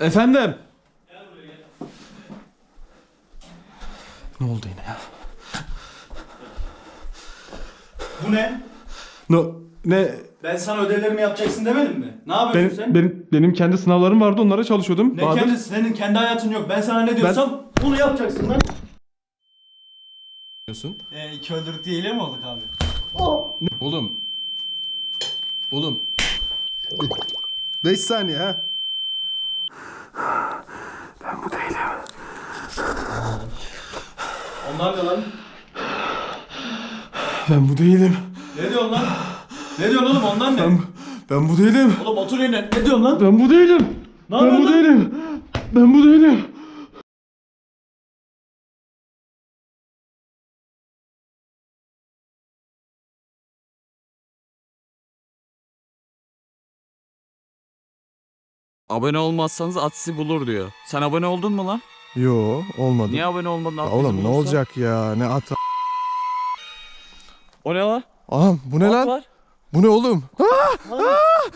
Efendim? Ne oldu yine ya? Bu ne? No, ne? Ben sana ödevlerimi yapacaksın demedim mi? Ne yapıyorsun Benim, sen? benim, benim kendi sınavlarım vardı onlara çalışıyordum. ne Bahadır. kendi, senin kendi hayatın yok. Ben sana ne diyorsam bunu yapacaksın lan. diyorsun? Ee, iki öldürük diyeyle mi olduk abi? Oğlum. Oğlum. 5 saniye ha. Onlar ne lan? Ben bu değilim. Ne diyorsun lan? Ne diyorsun oğlum ondan ne? Ben, ben bu değilim. Oğlum otur yerine. Ne diyorsun lan? Ben bu değilim. Ne ben bu lan? değilim. Ben bu değilim. Abone olmazsanız at sizi bulur diyor. Sen abone oldun mu lan? Yo olmadı. Niye abone olmadın? Ya At bizi oğlum ne bulursa? olacak ya ne at. O ne lan? Anam bu ne At lan? var. Bu ne oğlum? Ah! Ah!